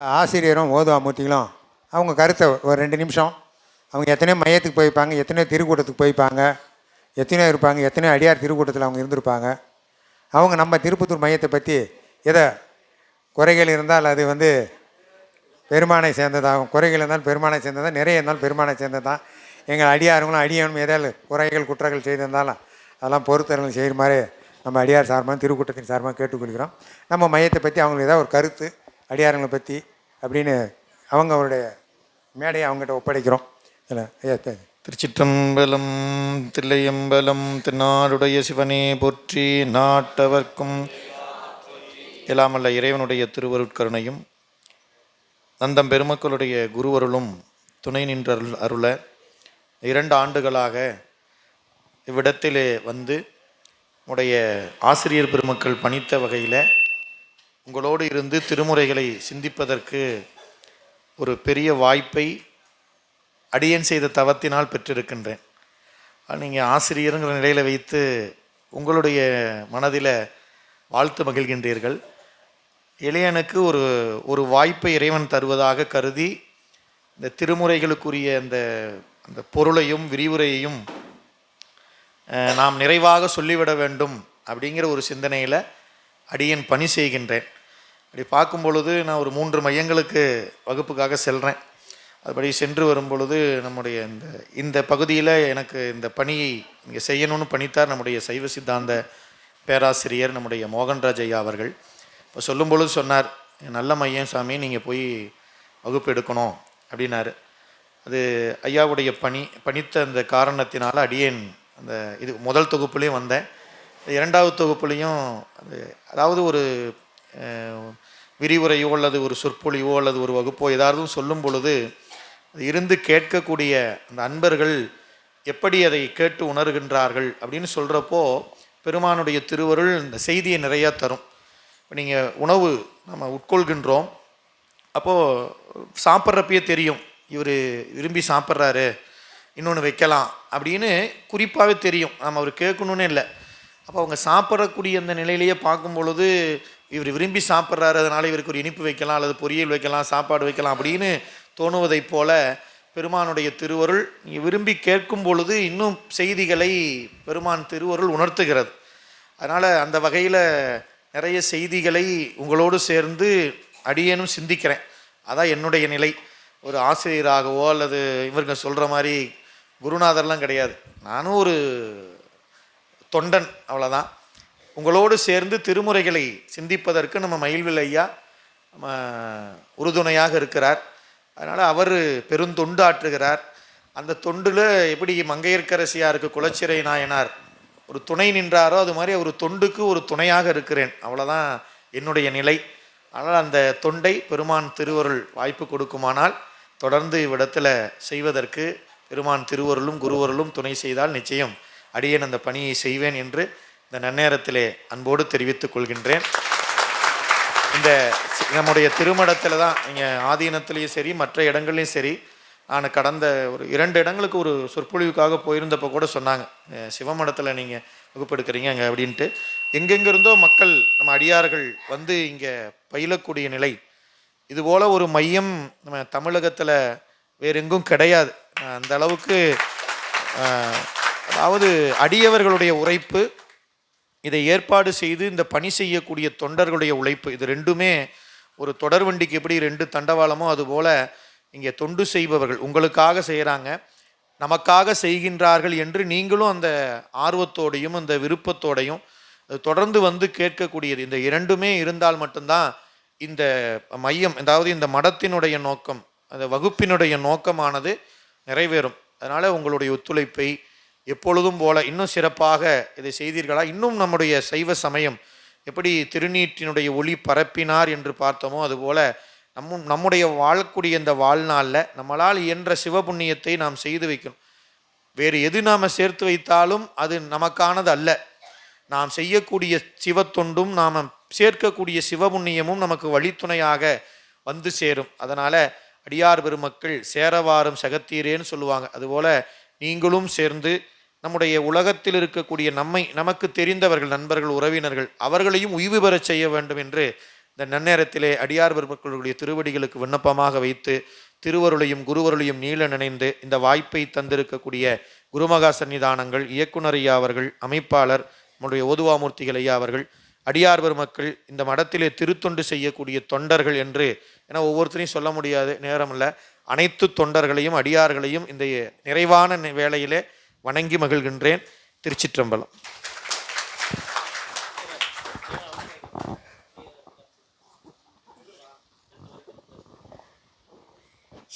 ஆசிரியரும் ஓதுவாமூர்த்திகளும் அவங்க கருத்தை ஒரு ரெண்டு நிமிஷம் அவங்க எத்தனையோ மையத்துக்கு போயிருப்பாங்க எத்தனையோ திருக்கூட்டத்துக்கு போயிருப்பாங்க எத்தனையோ இருப்பாங்க எத்தனையோ அடியார் திருக்கூட்டத்தில் அவங்க இருந்திருப்பாங்க. அவங்க நம்ம திருப்பத்தூர் மையத்தை பற்றி எதை குறைகள் இருந்தால் அது வந்து பெருமானை சேர்ந்ததாகும். குறைகள் இருந்தாலும் பெருமானை சேர்ந்ததா நிறைய இருந்தாலும் பெருமானை சேர்ந்ததான் எங்கள் அடியாருங்களும் அடியானும் ஏதாவது குறைகள் குற்றங்கள் செய்திருந்தாலும் அதெல்லாம் பொறுத்தர்கள் செய்கிற மாதிரி நம்ம அடியார் சார்பாக திருக்கூட்டத்தின் சார்பாக கேட்டுக்கொள்கிறோம். நம்ம மையத்தை பற்றி அவங்களுக்கு ஏதாவது ஒரு கருத்து அடியாரங்களை பற்றி அப்படின்னு அவங்க அவருடைய மேடையை அவங்ககிட்ட ஒப்படைக்கிறோம். ஐயா திருச்சிற்றம்பலம் தில்லையம்பலம் திருநாடுடைய சிவனே போற்றி நாட்டவர்க்கும் எல்லாமல்ல இறைவனுடைய திருவருட்கருணையும் நந்தம் பெருமக்களுடைய குருவருளும் துணை நின்ற அருள் அருள இரண்டு ஆண்டுகளாக இவ்விடத்திலே வந்து உடைய ஆசிரியர் பெருமக்கள் பணித்த வகையில் உங்களோடு இருந்து திருமுறைகளை சிந்திப்பதற்கு ஒரு பெரிய வாய்ப்பை அடியன் செய்த தவத்தினால் பெற்றிருக்கின்றேன். நீங்கள் ஆசிரியருங்கிற நிலையில் வைத்து உங்களுடைய மனதில் வாழ்த்து மகிழ்கின்றீர்கள். இளையனுக்கு ஒரு ஒரு வாய்ப்பை இறைவன் தருவதாக கருதி இந்த திருமுறைகளுக்குரிய அந்த அந்த பொருளையும் விரிவுரையையும் நாம் நிறைவாக சொல்லிவிட வேண்டும் அப்படிங்கிற ஒரு சிந்தனையில் அடியன் பணி செய்கின்றேன். அப்படி பார்க்கும் பொழுது நான் ஒரு மூன்று மையங்களுக்கு வகுப்புக்காக செல்கிறேன் அதுபடி சென்று வரும் பொழுது நம்முடைய இந்த இந்த பகுதியில் எனக்கு இந்த பணியை இங்கே செய்யணும்னு பணித்தார் நம்முடைய சைவ சித்தாந்த பேராசிரியர் நம்முடைய மோகன்ராஜ் ஐயா அவர்கள். இப்போ சொல்லும் பொழுது சொன்னார் நல்ல மையம் சாமி நீங்கள் போய் வகுப்பு எடுக்கணும். அப்படின்னாரு. அது ஐயாவுடைய பணி பணித்த அந்த காரணத்தினால் அடியேன் அந்த இது முதல் தொகுப்புலேயும் வந்தேன். இரண்டாவது தொகுப்புலேயும் அது அதாவது ஒரு விரிவுரையோ அல்லது ஒரு சொற்பொழிவோ அல்லது ஒரு வகுப்போ ஏதாவது சொல்லும் பொழுது இருந்து கேட்கக்கூடிய அந்த அன்பர்கள் எப்படி அதை கேட்டு உணர்கின்றார்கள் அப்படின்னு சொல்கிறப்போ பெருமானுடைய திருவருள் இந்த செய்தியை நிறையா தரும். இப்போ நீங்கள் உணவு நம்ம உட்கொள்கின்றோம். அப்போது சாப்பிட்றப்பயே தெரியும் இவர் விரும்பி சாப்பிட்றாரு இன்னொன்று வைக்கலாம் அப்படின்னு குறிப்பாகவே தெரியும். நம்ம அவர் கேட்கணுன்னே இல்லை. அப்போ அவங்க சாப்பிடக்கூடிய அந்த நிலையிலேயே பார்க்கும் பொழுது இவர் விரும்பி சாப்பிட்றாரு அதனால் இவருக்கு ஒரு இனிப்பு வைக்கலாம் அல்லது பொரியல் வைக்கலாம் சாப்பாடு வைக்கலாம் அப்படின்னு தோணுவதைப் போல பெருமானுடைய திருவருள் நீங்கள் விரும்பி கேட்கும் பொழுது இன்னும் செய்திகளை பெருமான் திருவருள் உணர்த்துகிறது. அதனால் அந்த வகையில் நிறைய செய்திகளை உங்களோடு சேர்ந்து அடியேனும் சிந்திக்கிறேன். அதான் என்னுடைய நிலை. ஒரு ஆசிரியராகவோ அல்லது இவருங்க சொல்கிற மாதிரி குருநாதர்லாம் கிடையாது. நானும் ஒரு தொண்டன் அவ்வளோதான் உங்களோடு சேர்ந்து திருமுறைகளை சிந்திப்பதற்கு நம்ம மயில்வில் ஐயா நம்ம உறுதுணையாக இருக்கிறார். அதனால் அவர் பெருந்தொண்டு ஆற்றுகிறார் அந்த தொண்டில் எப்படி மங்கையர்க்கரசியாருக்கு குலச்சிறை நாயனார் ஒரு துணை நின்றாரோ அது மாதிரி ஒரு தொண்டுக்கு ஒரு துணையாக இருக்கிறேன். அவ்வளோதான் என்னுடைய நிலை. ஆனால் அந்த தொண்டை பெருமான் திருவருள் வாய்ப்பு கொடுக்குமானால் தொடர்ந்து இவ்விடத்தில் செய்வதற்கு பெருமான் திருவருளும் குருவருளும் துணை செய்தால் நிச்சயம் அடியேன் அந்த பணியை செய்வேன் என்று இந்த நன்னேரத்திலே அன்போடு தெரிவித்துக் கொள்கின்றேன். இந்த நம்முடைய திருமடத்தில் தான் நீங்கள் ஆதீனத்துலேயும் சரி மற்ற இடங்கள்லையும் சரி நான் கடந்த ஒரு இரண்டு இடங்களுக்கு ஒரு சொற்பொழிவுக்காக போயிருந்தப்போ கூட சொன்னாங்க. சிவமடத்தில் நீங்கள் வகுப்பெடுக்கிறீங்க அங்கே அப்படின்ட்டு. எங்கெங்கிருந்தோ மக்கள் நம்ம அடியார்கள் வந்து இங்கே பயிலக்கூடிய நிலை. இதுபோல் ஒரு மையம் நம்ம தமிழகத்தில் வேறெங்கும் கிடையாது. அந்த அளவுக்கு அதாவது அடியவர்களுடைய உரைப்பு இதை ஏற்பாடு செய்து இந்த பணி செய்யக்கூடிய தொண்டர்களுடைய உழைப்பு. இது ரெண்டுமே ஒரு தொடர் வண்டிக்கு எப்படி ரெண்டு தண்டவாளமோ அதுபோல் இங்கே தொண்டு செய்பவர்கள் உங்களுக்காக செய்கிறாங்க. நமக்காக செய்கின்றார்கள் என்று நீங்களும் அந்த ஆர்வத்தோடையும் அந்த விருப்பத்தோடையும் தொடர்ந்து வந்து கேட்கக்கூடியது. இந்த இரண்டுமே இருந்தால் மட்டும்தான் இந்த மையம் அதாவது இந்த மடத்தினுடைய நோக்கம் அந்த வகுப்பினுடைய நோக்கமானது நிறைவேறும். அதனால் உங்களுடைய ஒத்துழைப்பை எப்பொழுதும் போல இன்னும் சிறப்பாக இதை செய்தீர்களா? இன்னும் நம்முடைய சைவ சமயம் எப்படி திருநீற்றினுடைய ஒளி பரப்பினார் என்று பார்த்தோமோ அதுபோல நம்ம நம்முடைய வாழக்கூடிய இந்த வாழ்நாளில் நம்மளால் இயன்ற சிவபுண்ணியத்தை நாம் செய்து வைக்கணும். வேறு எது நாம் சேர்த்து வைத்தாலும் அது நமக்கானது அல்ல. நாம் செய்யக்கூடிய சிவத்தொண்டும் நாம் சேர்க்கக்கூடிய சிவபுண்ணியமும் நமக்கு வழித்துணையாக வந்து சேரும். அதனால் அடியார் பெருமக்கள் சேரவாரும் சகத்தீரேன்னு சொல்லுவாங்க. அதுபோல் நீங்களும் சேர்ந்து நம்முடைய உலகத்தில் இருக்கக்கூடிய நம்மை நமக்கு தெரிந்தவர்கள் நண்பர்கள் உறவினர்கள் அவர்களையும் உய்வு பெறச் செய்ய வேண்டும் என்று இந்த நன்னேரத்திலே அடியார் பெருமக்களுடைய திருவடிகளுக்கு விண்ணப்பமாக வைத்து திருவருளையும் குருவருளையும் நீள நினைந்து இந்த வாய்ப்பை தந்திருக்கக்கூடிய குருமகா சன்னிதானங்கள் இயக்குனர் ஐயா அவர்கள் அமைப்பாளர் நம்முடைய ஓதுவாமூர்த்திகள் ஐயா அவர்கள் அடியார் பெருமக்கள் இந்த மடத்திலே திருத்தொண்டு செய்யக்கூடிய தொண்டர்கள் என்று ஏன்னா ஒவ்வொருத்தரையும் சொல்ல முடியாது நேரம் இல்லை. அனைத்து தொண்டர்களையும் அடியார்களையும் இந்த நிறைவான வேளையிலே வணங்கி மகிழ்கின்றேன் திருச்சிற்றம்பலம்.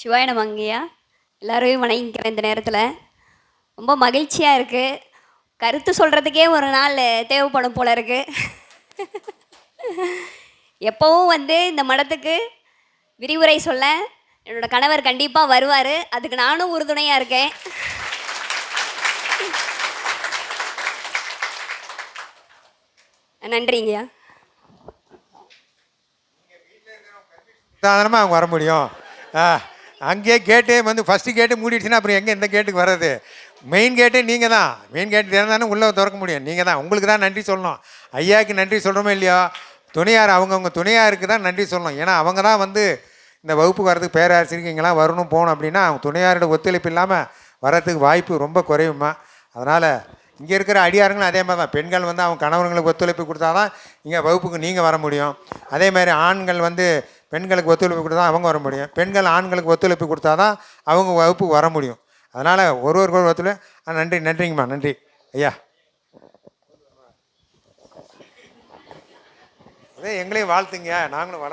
சிவாய நமங்கய்யா எல்லாரையும் வணங்கிக்கிறேன் இந்த நேரத்தில். ரொம்ப மகிழ்ச்சியாக இருக்குது கருத்து சொல்கிறதுக்கே ஒரு நாள் தேவைப்படும் போல இருக்குது எப்போவும் வந்து இந்த மடத்துக்கு விரிவுரை சொல்ல என்னோடய கணவர் கண்டிப்பாக வருவார். அதுக்கு நானும் உறுதுணையாக இருக்கேன். நன்றிங்கய்யா சாதாரணமாக அவங்க வர முடியும். ஆ அங்கேயே கேட்டே வந்து ஃபஸ்ட்டு கேட்டு மூடிடுச்சுன்னா அப்புறம் எங்கே இந்த கேட்டுக்கு வர்றது? மெயின் கேட்டே நீங்கள் தான். மெயின் கேட்டு திறந்தானே உள்ளே திறக்க முடியும். நீங்கள் தான். உங்களுக்கு தான் நன்றி சொல்லணும். ஐயாவுக்கு நன்றி சொல்கிறோமோ இல்லையோ? துணையார் அவங்கவுங்க துணையாருக்கு தான் நன்றி சொல்லணும். ஏன்னா அவங்க தான் வந்து இந்த வகுப்பு வரதுக்கு பேராசிரியர் இங்கெல்லாம் வரணும் போகணும் அப்படின்னா அவங்க துணையாரோட ஒத்துழைப்பு இல்லாமல் வரதுக்கு வாய்ப்பு ரொம்ப குறைவுமா அதனால் இங்கே இருக்கிற அடியாருங்களும் அதே மாதிரி தான். பெண்கள் வந்து அவங்க கணவர்களுக்கு ஒத்துழைப்பு கொடுத்தா தான் இங்கே வகுப்புக்கு நீங்கள் வர முடியும். அதே மாதிரி ஆண்கள் வந்து பெண்களுக்கு ஒத்துழைப்பு கொடுத்தா அவங்க வர முடியும். பெண்கள் ஆண்களுக்கு ஒத்துழைப்பு கொடுத்தா தான் அவங்க வகுப்புக்கு வர முடியும். அதனால் ஒரு ஒரு ஒத்துழை ஆ, நன்றி நன்றிங்கம்மா நன்றி. ஐயா. அதே எங்களையும் வாழ்த்துங்க. நாங்களும் வள